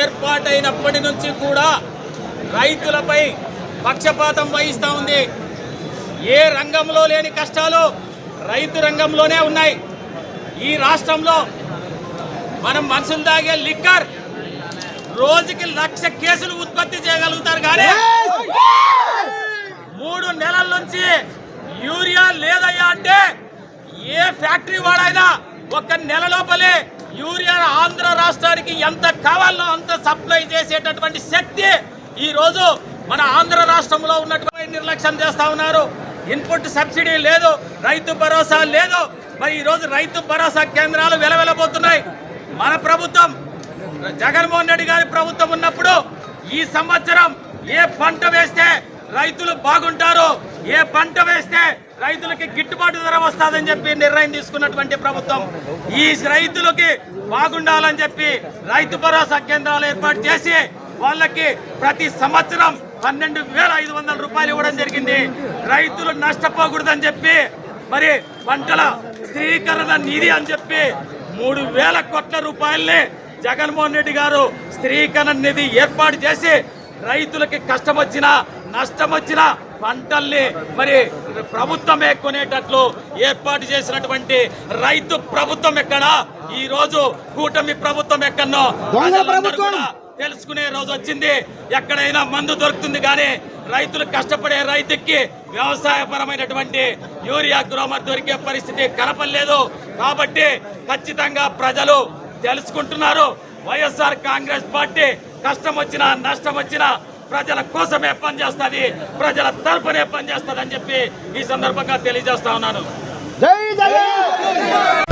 ఏర్పాటైనప్పటి నుంచి కూడా రైతులపై పక్షపాతం వహిస్తూ ఉంది. ఏ రంగంలో లేని కష్టాలు రైతు రంగంలోనే ఉన్నాయి. ఈ రాష్ట్రంలో మనం మనుషులు తాగే లిక్కర్ రోజుకి లక్ష కేసులు ఉత్పత్తి చేయగలుగుతారు కానీ మూడు నెలల నుంచి యూరియా లేదయ్యా అంటే ఏ ఫ్యాక్టరీ వాడైనా ఒక నెల లోపలే యూరియా ఆంధ్ర రాష్ట్రానికి ఎంత కావాలో అంత సప్లై చేసేటటువంటి శక్తి ఈరోజు మన ఆంధ్ర రాష్ట్రంలో ఉన్నటువంటి నిర్లక్ష్యం చేస్తా ఉన్నారు. ఇన్పుట్ సబ్సిడీ లేదు రైతు భరోసా లేదు. మరి ఈరోజు రైతు భరోసా కేంద్రాలు వెలవెలబోతున్నాయి. మన ప్రభుత్వం జగన్మోహన్ రెడ్డి గారి ప్రభుత్వం ఉన్నప్పుడు ఈ సంవత్సరం ఏ పంట వేస్తే రైతులు బాగుంటారు. ఏ పంట వేస్తే రైతులకి గిట్టుబాటు ధర వస్తుందని చెప్పి నిర్ణయం తీసుకున్నటువంటి ప్రభుత్వం ఈ రైతులకి బాగుండాలని చెప్పి రైతు భరోసా కేంద్రాలు ఏర్పాటు చేసి వాళ్ళకి ప్రతి సంవత్సరం పన్నెండు వేల ఐదు వందల రూపాయలు ఇవ్వడం జరిగింది. రైతులు నష్టపోకూడదని చెప్పి మరి పంటల స్థిరీకరణ నిధి అని చెప్పి మూడు వేల కోట్ల రూపాయల్ని జగన్మోహన్ రెడ్డి గారు స్థిరీకరణ నిధి ఏర్పాటు చేసి రైతులకి కష్టం వచ్చినా నష్టం వచ్చినా పంటల్ని మరి ప్రభుత్వమే కొనేటట్లు ఏర్పాటు చేసినటువంటి రైతు ప్రభుత్వం ఎక్కడా? ఈ రోజు కూటమి ప్రభుత్వం ఎక్కడో తెలుసుకునే రోజు వచ్చింది. ఎక్కడైనా మందు దొరుకుతుంది కానీ రైతులు కష్టపడే రైతుకి వ్యవసాయపరమైనటువంటి యూరియా గ్రోమర్ దొరికే పరిస్థితి కనపడలేదు. కాబట్టి ఖచ్చితంగా ప్రజలు తెలుసుకుంటున్నారు. వైఎస్ఆర్ కాంగ్రెస్ పార్టీ కష్టం వచ్చినా నష్టం వచ్చినా ప్రజల కోసమే పనిచేస్తుంది ప్రజల తరపునే పనిచేస్తుంది అని చెప్పి ఈ సందర్భంగా తెలియజేస్తా ఉన్నాను. జై